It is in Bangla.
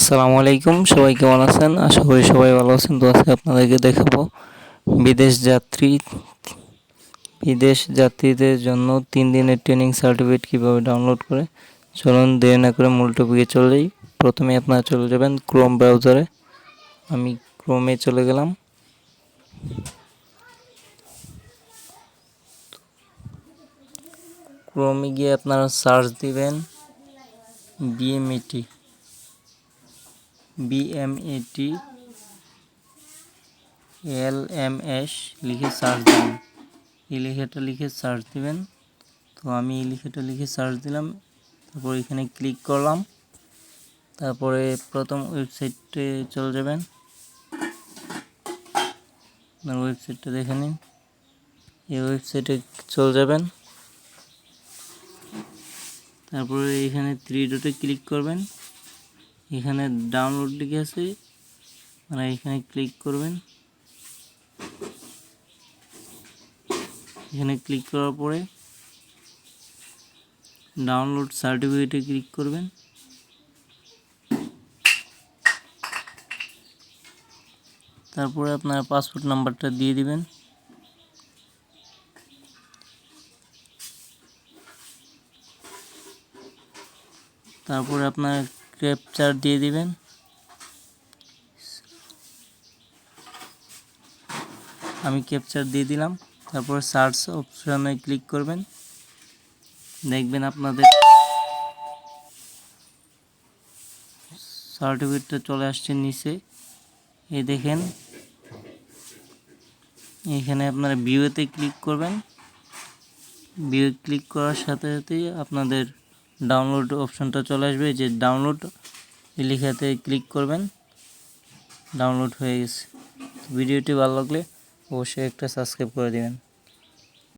আসসালামু আলাইকুম। সবাই কেমন আছেন? আশা করি সবাই ভালো আছেন। তো আজকে আপনাদেরকে দেখাবো বিদেশ যাত্রী, বিদেশ যাত্রীদের জন্য তিন দিনের ট্রেনিং সার্টিফিকেট কীভাবে ডাউনলোড করে। চলুন দেরি না করে মূল টপিকে চলেই। প্রথমে আপনারা চলে যাবেন ক্রোম ব্রাউজারে। আমি ক্রোমে চলে গেলাম। ক্রোমে গিয়ে আপনারা সার্চ দিবেন BMET. BMET L M S লিখে সার্চ দিবেন এই লিখে সার্চ দিবেন। তো আমি এই লিখে সার্চ দিলাম। তারপর এখানে ক্লিক করলাম। তারপরে প্রথম ওয়েবসাইটে চলে যাবেন। আপনার ওয়েবসাইটটা দেখে নিন। এই ওয়েবসাইটে চলে যাবেন। তারপরে এখানে থ্রি ডটে ক্লিক করবেন। এখানে ডাউনলোড লিখে আছে মানে এখানে ক্লিক করবেন। এখানে ক্লিক করার পরে ডাউনলোড সার্টিফিকেটে ক্লিক করবেন। তারপরে আপনার পাসপোর্ট নাম্বারটা দিয়ে দিবেন। তারপরে আপনার ক্যাপচার দিয়ে দিবেন। আমি ক্যাপচার দিয়ে দিলাম। তারপর সার্চ অপশানে ক্লিক করবেন। দেখবেন আপনাদের সার্টিফিকেটটা চলে আসছে নিচে। এই দেখেন, এখানে আপনারা ভিউতে ক্লিক করবেন। ভিউ ক্লিক করার সাথে সাথেই আপনাদের ডাউনলোড অপশনটা চলে আসবে, যে ডাউনলোড লিখাতে ক্লিক করবেন ডাউনলোড হয়ে গেছে। ভিডিওটি ভালো লাগলে অবশ্যই একটা সাবস্ক্রাইব করে দেবেন।